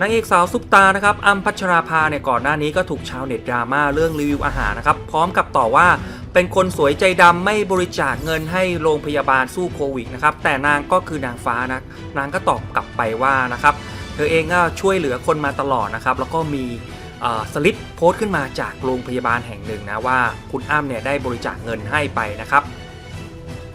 นางเอกสาวซุปตานะครับอัมพัชราภาเนี่ยก่อนหน้านี้ก็ถูกชาวเน็ตดราม่าเรื่องรีวิวอาหารนะครับพร้อมกับต่อว่าเป็นคนสวยใจดำไม่บริจาคเงินให้โรงพยาบาลสู้โควิดนะครับแต่นางก็คือนางฟ้านะนางก็ตอบกลับไปว่านะครับเธอเองก็ช่วยเหลือคนมาตลอดนะครับแล้วก็มีสลิปโพสต์ขึ้นมาจากโรงพยาบาลแห่งหนึ่งนะว่าคุณอ้ำเนี่ยได้บริจาคเงินให้ไปนะครับ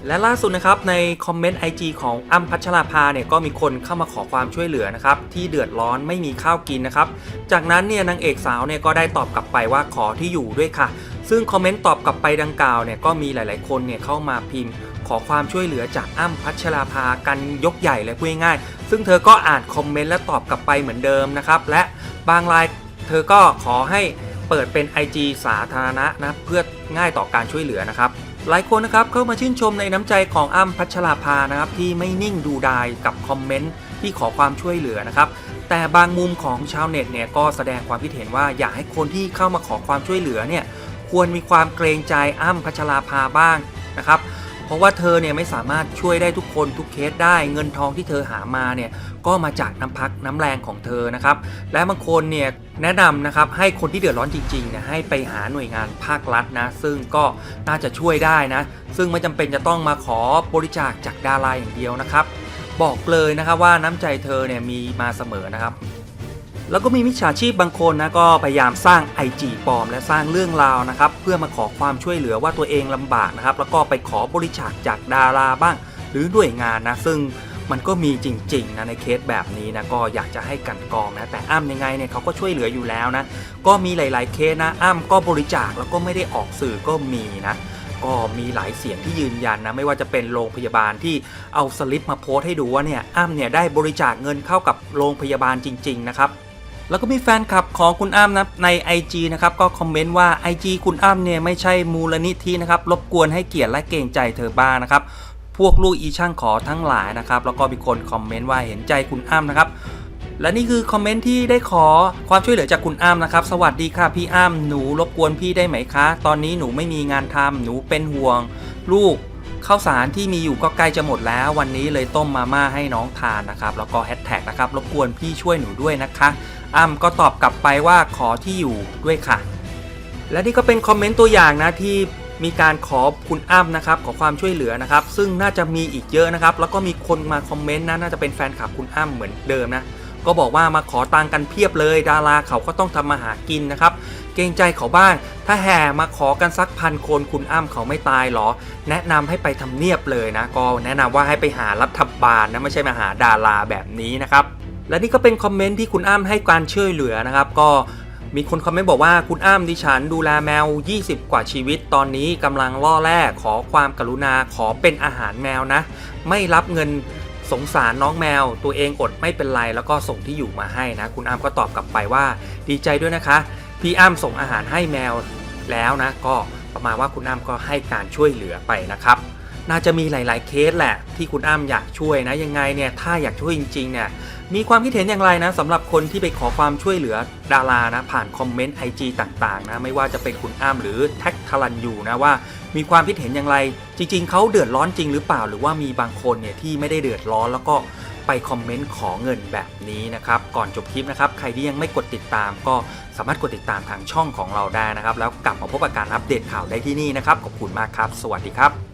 และล่าสุดนะครับในคอมเมนต์ IG ของอ้ำพัชราภาเนี่ยก็มีคนเข้ามาขอความช่วยเหลือนะครับที่เดือดร้อนไม่มีข้าวกินนะครับจากนั้นเนี่ยนางเอกสาวเนี่ยก็ได้ตอบกลับไปว่าขอที่อยู่ด้วยค่ะ ซึ่งคอมเมนต์ตอบกลับไปดังกล่าวเนี่ยก็มีหลาย ๆ คนเนี่ยเข้ามาพิมพ์ ขอความช่วยเหลือจากอ้ำพัชราภากันยกใหญ่เลยพูดง่ายๆซึ่งเธอก็อ่านคอมเมนต์และตอบกลับไปเหมือนเดิมนะครับและบางรายเธอก็ขอให้เปิดเป็น IG สาธารณะนะเพื่อง่ายต่อการช่วยเหลือนะครับ หลายคนนะครับเข้ามาชื่นชมในน้ำใจของอ้ำพัชราภานะครับที่ไม่นิ่งดูดายกับคอมเมนต์ที่ขอความช่วยเหลือนะครับแต่บางมุมของชาวเน็ตเนี่ยก็แสดงความคิดเห็นว่าอยากให้คนที่เข้ามาขอความช่วยเหลือเนี่ยควรมีความเกรงใจอ้ำพัชราภาบ้างนะครับ เพราะว่าเธอเนี่ยไม่สามารถช่วยได้ทุกคนทุกเคสได้ เงินทองที่เธอหามาเนี่ยก็มาจากน้ำพักน้ำแรงของเธอนะครับ และบางคนเนี่ยแนะนำนะครับให้คนที่เดือดร้อนจริงๆเนี่ยให้ไปหาหน่วยงานภาครัฐนะ ซึ่งก็น่าจะช่วยได้นะ ซึ่งไม่จำเป็นจะต้องมาขอบริจาคจากดาราอย่างเดียวนะครับ บอกเลยนะครับว่าน้ำใจเธอเนี่ยมีมาเสมอนะครับ แล้วก็มีมิจฉาชีพบางคนนะก็พยายามสร้าง IG ปลอม และสร้างเรื่องราวนะครับเพื่อมาขอความช่วยเหลือว่าตัวเองลำบากนะครับแล้วก็ไปขอบริจาคจากดาราบ้าง หรือหน่วยงานนะซึ่งมันก็มีจริงๆนะในเคสแบบนี้นะก็อยากจะให้กันกองนะแต่อ้ำยังไงเนี่ยเขาก็ช่วยเหลืออยู่แล้วนะก็มีหลาย ๆเคสนะอ้ำก็บริจาคแล้วก็ไม่ได้ออกสื่อก็มีนะก็มีหลายเสียงที่ยืนยันนะไม่ว่าจะเป็นโรงพยาบาลที่เอาสลิปมาโพสต์ให้ดูว่าเนี่ยอ้ำเนี่ยได้บริจาคเงินเข้ากับโรงพยาบาลจริง ๆ นะครับ แล้วก็มีแฟนคลับของคุณอ้ำนะใน IG นะครับก็คอมเมนต์ว่า IG คุณอ้ำเนี่ยไม่ใช่มูลนิธินะครับรบกวนให้เกียรติและเกรงใจเธอบ้างนะครับพวกลูกอีช่างขอทั้งหลายนะครับแล้วก็มีคนคอมเมนต์ว่าเห็นใจคุณอ้ำนะครับและนี่คือคอมเมนต์ที่ได้ขอความช่วยเหลือจากคุณอ้ำนะครับ สวัสดีค่ะพี่อ้ำหนูรบกวนพี่ได้ไหมคะ ตอนนี้หนูไม่มีงานทำหนูเป็นห่วง ลูก ข้าวสารที่มีอยู่ก็ใกล้จะหมดแล้ว วันนี้เลยต้มมาม่าให้น้องทานนะครับ แล้วก็แฮชแท็กนะครับรบกวนพี่ช่วยหนูด้วยนะคะอ้ำก็ตอบกลับไปว่าขอที่อยู่ด้วยค่ะ และนี่ก็เป็นคอมเมนต์ตัวอย่างนะที่มีการขอคุณอ้ำนะครับขอความช่วยเหลือนะครับ ซึ่งน่าจะมีอีกเยอะนะครับ แล้วก็มีคนมาคอมเมนต์นะน่าจะเป็นแฟนคลับคุณอ้ำเหมือนเดิมนะก็บอกว่ามาขอตังค์กันเพียบเลย ดาราเขาก็ต้องทำมาหากินนะครับ เกรงใจเขาบ้าง ถ้าแห่มาขอกันสักพันคนคุณอ้ำเขาไม่ตายหรอ แนะนำให้ไปทำเนียบเลยนะ ก็แนะนำว่าให้ไปหารัฐบาลนะไม่ใช่มาหาดาราแบบนี้นะครับ และนี่ก็เป็นคอมเมนต์ที่คุณอ้ำให้การช่วยเหลือนะครับ ก็มีคนคอมเมนต์บอกว่าคุณอ้ำดิฉันดูแลแมว 20 กว่าชีวิต ตอนนี้กำลังล่อแร่ขอความกรุณาขอเป็นอาหารแมวนะ ไม่รับเงินสงสารน้องแมว ตัวเองอดไม่เป็นไร แล้วก็ส่งที่อยู่มาให้นะ คุณอ้ำก็ตอบกลับไปว่า ดีใจด้วยนะคะ พี่อ้ำส่งอาหารให้แมวแล้วนะก็ประมาณว่าคุณอ้ำก็ให้การช่วยเหลือไปนะครับ น่าจะมีหลาย ๆ เคสแหละ ที่คุณอ้ำอยากช่วยนะยังไงเนี่ยถ้าอยากช่วยจริง ๆ เนี่ยมีความคิดเห็นอย่างไรนะสำหรับคนที่ไปขอความช่วยเหลือดารานะผ่านคอมเมนต์ IG ต่างๆนะไม่ว่าจะเป็นคุณอ้ำหรือแท็กทลันยูนะว่า มีความคิดเห็นอย่างไร จริง ๆเขาเดือดร้อนจริงหรือเปล่า หรือว่ามีบางคนเนี่ยที่ไม่ได้เดือดร้อนแล้วก็ ไปคอมเมนต์ขอเงินแบบนี้นะครับ ก่อนจบคลิปนะครับ ใครที่ยังไม่กดติดตามก็สามารถกดติดตามทางช่องของเราได้นะครับ แล้วกลับมาพบกับการอัปเดตข่าวได้ที่นี่นะครับ ขอบคุณมากครับ สวัสดีครับ